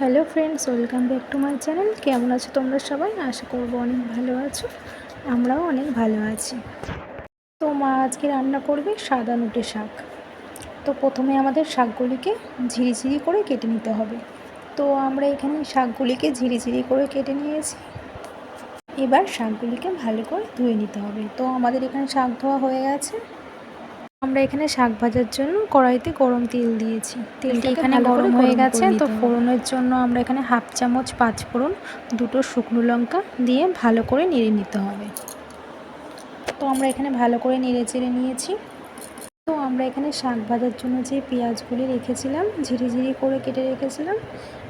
Hello friends, welcome back to my channel. কেমন আছো তোমরা সবাই? আশা করব অনেক ভালো আছো। আমরাও অনেক ভালো আছি। তো মা আজকে রান্না করবে সাদা নুটে শাক। তো প্রথমে আমাদের শাকগুলিকে ঝিরিঝিরি করে কেটে নিতে হবে। তো আমরা এখানে শাকগুলিকে ঝিরিঝিরি করে কেটে নিয়েছি। এবার শাকগুলিকে ভালো করে ধুয়ে নিতে হবে। তো আমাদের এখানে শাক ধোয়া হয়ে গেছে। আমরা এখানে শাক ভাজার জন্য কড়াইতে গরম তেল দিয়েছি। তেলটা এখানে গরম হয়ে গেছে তো ফোড়নের জন্য আমরা এখানে হাফ চামচ পাঁচ ফোড়ন দুটো শুকনো লঙ্কা দিয়ে ভালো করে নেড়ে নিতে হবে। তো আমরা এখানে ভালো করে নেড়ে চেড়ে নিয়েছি। তো আমরা এখানে শাক ভাজার জন্য যে পেঁয়াজগুলি রেখেছিলাম ঝিরিঝিরি করে কেটে রেখেছিলাম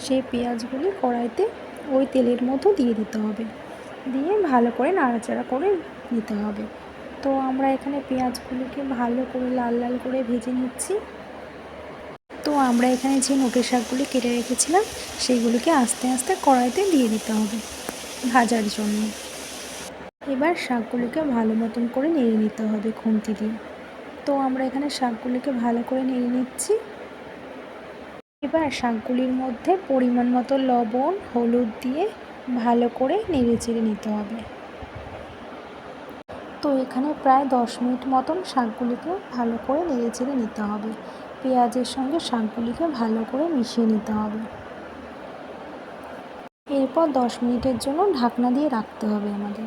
সেই পেঁয়াজগুলি কড়াইতে ওই তেলের মতো দিয়ে দিতে হবে। দিয়ে ভালো করে নাড়াচাড়া করে নিতে হবে। তো আমরা এখানে পেঁয়াজগুলিকে ভালো করে লাল লাল করে ভেজে নিচ্ছি। তো আমরা এখানে যে নোটের শাকগুলি কেটে রেখেছিলাম, সেইগুলিকে আস্তে আস্তে কড়াইতে দিয়ে দিতে হবে ভাজার জন্য। এবার শাকগুলিকে ভালো মতন করে নেড়ে নিতে হবে খুন্তি দিয়ে। তো আমরা এখানে শাকগুলিকে ভালো করে নেড়ে নিচ্ছি। এবার শাকগুলির মধ্যে পরিমাণ মতো লবণ, হলুদ দিয়ে ভালো করে নেড়ে চেড়ে নিতে হবে। তো এখানে প্রায় দশ মিনিট মতন শাকগুলিকে ভালো করে নেড়ে চেড়ে নিতে হবে। পেঁয়াজের সঙ্গে শাকগুলিকে ভালো করে মিশিয়ে নিতে হবে। এরপর দশ মিনিটের জন্য ঢাকনা দিয়ে রাখতে হবে আমাদের।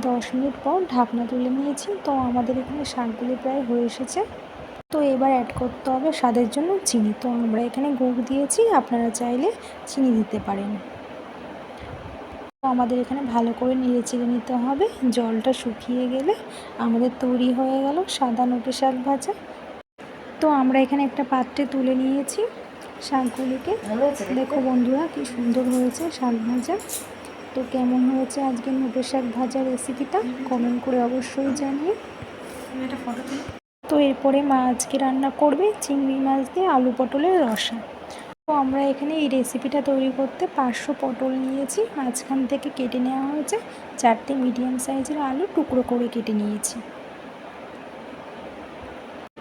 দশ মিনিট পর ঢাকনা তুলে নিয়েছি। তো আমাদের এখানে শাকগুলি প্রায় হয়ে এসেছে। তো এবার অ্যাড করতে হবে স্বাদের জন্য চিনি। তো আমরা এখানে গুড় দিয়েছি। আপনারা চাইলে চিনি দিতে পারেন। আমাদের এখানে ভালো করে নেড়ে চেড়ে নিতে হবে। জলটা শুকিয়ে গেলে আমাদের তৈরি হয়ে গেল সাদা নোটে শাক ভাজা। তো আমরা এখানে একটা পাত্রে তুলে নিয়েছি শাকগুলিকে। দেখো বন্ধুরা কি সুন্দর হয়েছে শাক ভাজা। তো কেমন হয়েছে আজকে নোটে শাক ভাজা রেসিপিটা কমেন্ট করে অবশ্যই জানিয়ে তো এরপরে মা আজকে রান্না করবে চিংড়ি মাছ দিয়ে আলু পটলের রসা। তো আমরা এখানে এই রেসিপিটা তৈরি করতে পাঁচশো পটল নিয়েছি। মাঝখান থেকে কেটে নেওয়া হয়েছে চারটে মিডিয়াম সাইজের আলু, টুকরো করে কেটে নিয়েছি।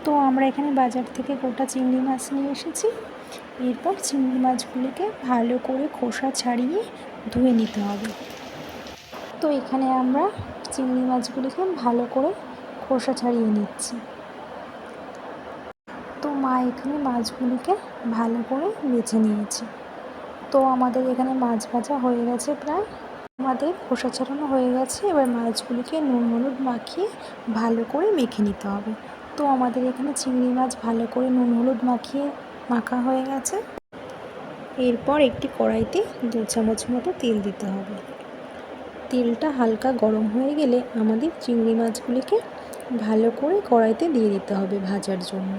তো আমরা এখানে বাজার থেকে গোটা চিংড়ি মাছ নিয়ে এসেছি। এরপর চিংড়ি মাছগুলিকে ভালো করে খোসা ছাড়িয়ে ধুয়ে নিতে হবে। তো এখানে আমরা চিংড়ি মাছগুলিকে ভালো করে খোসা ছাড়িয়ে নিচ্ছি। মা এখানে মাছগুলিকে ভালো করে বেছে নিয়েছে। তো আমাদের এখানে মাছ ভাজা হয়ে গেছে প্রায়। আমাদের খোসা ছাড়ানো হয়ে গেছে। এবার মাছগুলিকে নুন হলুদ মাখিয়ে ভালো করে মেখে নিতে হবে। তো আমাদের এখানে চিংড়ি মাছ ভালো করে নুন হলুদ মাখিয়ে মাখা হয়ে গেছে। এরপর একটি কড়াইতে দু চামচ মতো তেল দিতে হবে। তেলটা হালকা গরম হয়ে গেলে আমাদের চিংড়ি মাছগুলিকে ভালো করে কড়াইতে দিয়ে দিতে হবে ভাজার জন্য।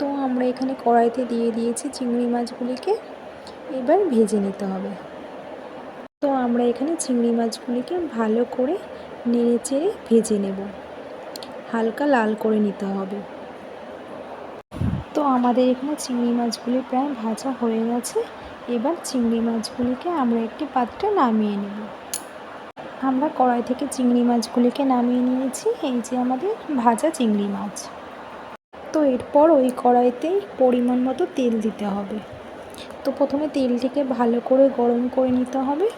তো আমরা এখানে কড়াইতে দিয়ে দিয়েছি চিংড়ি মাছগুলিকে। এবার ভেজে নিতে হবে। তো আমরা এখানে চিংড়ি মাছগুলিকে ভালো করে নেড়ে চেড়ে ভেজে নেব। হালকা লাল করে নিতে হবে। তো আমাদের এখানে চিংড়ি মাছগুলি প্রায় ভাজা হয়ে গেছে। এবার চিংড়ি মাছগুলিকে আমরা একটি পাত্রে নামিয়ে নেব। আমরা কড়াই থেকে চিংড়ি মাছগুলিকে নামিয়ে নিয়েছি। এই যে আমাদের ভাজা চিংড়ি মাছ। তো এরপর ওই কড়াইতেই পরিমাণ মতো তেল দিতে হবে। তো প্রথমে তেলটিকে ভালো করে গরম করে নিতে হবে।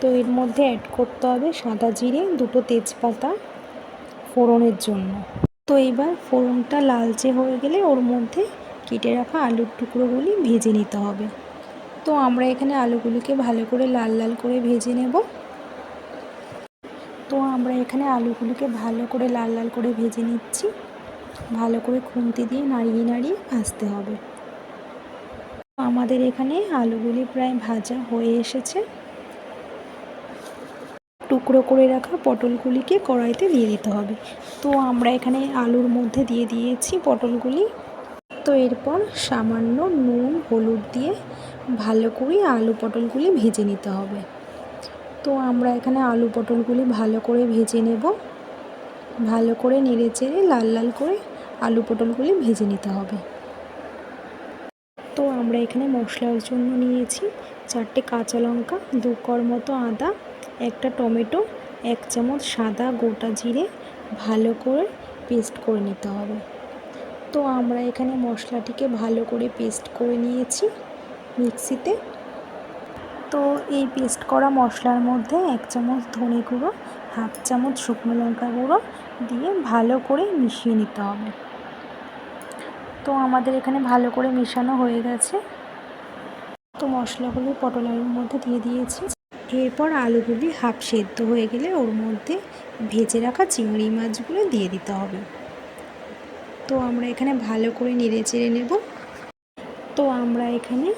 তো এর মধ্যে অ্যাড করতে হবে সাদা জিরে, দুটো তেজপাতা ফোড়নের জন্য। তো এবার ফোড়নটা লালচে হয়ে গেলে ওর মধ্যে কেটে রাখা আলুর টুকরোগুলি ভেজে নিতে হবে। তো আমরা এখানে আলুগুলিকে ভালো করে লাল লাল করে ভেজে নেব। তো আমরা এখানে আলুগুলিকে ভালো করে লাল লাল করে ভেজে নিচ্ছি। ভালো করে খুন্তি দিয়ে নাড়িয়ে নাড়িয়ে ভাজতে হবে। আমাদের এখানে আলুগুলি প্রায় ভাজা হয়ে এসেছে। টুকরো করে রাখা পটলগুলিকে কড়াইতে দিয়ে দিতে হবে। তো আমরা এখানে আলুর মধ্যে দিয়ে দিয়েছি পটলগুলি। তো এরপর সামান্য নুন, হলুদ দিয়ে ভালো করে আলু পটলগুলি ভেজে নিতে হবে। তো আমরা এখানে আলু পটলগুলি ভালো করে ভেজে নেব। ভালো করে নেড়ে চেড়ে লাল লাল করে আলু পটলগুলি ভেজে নিতে হবে। তো আমরা এখানে মশলার জন্য নিয়েছি চারটে কাঁচা লঙ্কা, দু কর মতো আদা, একটা টমেটো, এক চামচ সাদা গোটা জিরে ভালো করে পেস্ট করে নিতে হবে। তো আমরা এখানে মশলাটিকে ভালো করে পেস্ট করে নিয়েছি মিক্সিতে। তো এই পেস্ট করা মশলার মধ্যে এক চামচ ধনে গুঁড়ো, হাফ চামচ শুকনো লঙ্কা গুঁড়ো দিয়ে ভালো করে মিশিয়ে নিতে হবে। তো আমাদের এখানে ভালো করে মেশানো হয়ে গেছে। তো মশলাগুলো পটল আলুর মধ্যে দিয়ে দিয়েছি। এরপর আলুগুলি হাফ সেদ্ধ হয়ে গেলে ওর মধ্যে ভেজে রাখা চিংড়ি মাছগুলো দিয়ে দিতে হবে। তো আমরা এখানে ভালো করে নেড়ে চেড়ে নেব। তো আমরা এখানে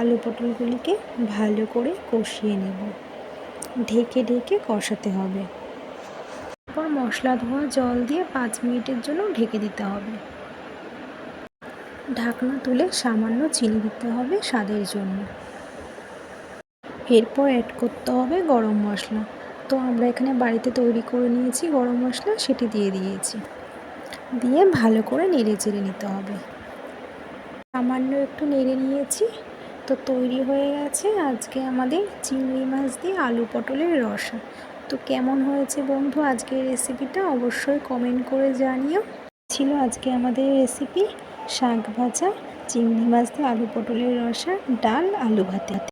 আলু পটলগুলিকে ভালো করে কষিয়ে নেব। ঢেকে ঢেকে কষাতে হবে। তারপর মশলা ধোয়া জল দিয়ে পাঁচ মিনিটের জন্য ঢেকে দিতে হবে। ঢাকনা তুলে সামান্য চিনি দিতে হবে স্বাদের জন্য। এরপর অ্যাড করতে হবে গরম মশলা। তো আমরা এখানে বাড়িতে তৈরি করে নিয়েছি গরম মশলা, সেটি দিয়ে দিয়েছি। দিয়ে ভালো করে নেড়ে চেড়ে নিতে হবে। সামান্য একটু নেড়ে নিয়েছি। তো তৈরি হয়ে গেছে আজকে আমাদের চিংড়ি মাছ দিয়ে আলু পটলের রসা। তো কেমন হয়েছে বন্ধু আজকের রেসিপিটা অবশ্যই কমেন্ট করে জানিও। ছিল আজকে আমাদের রেসিপি শাক ভাজা চিংড়ি মাছ দিয়ে আলু পটলের রসা ডাল আলু ভাতে।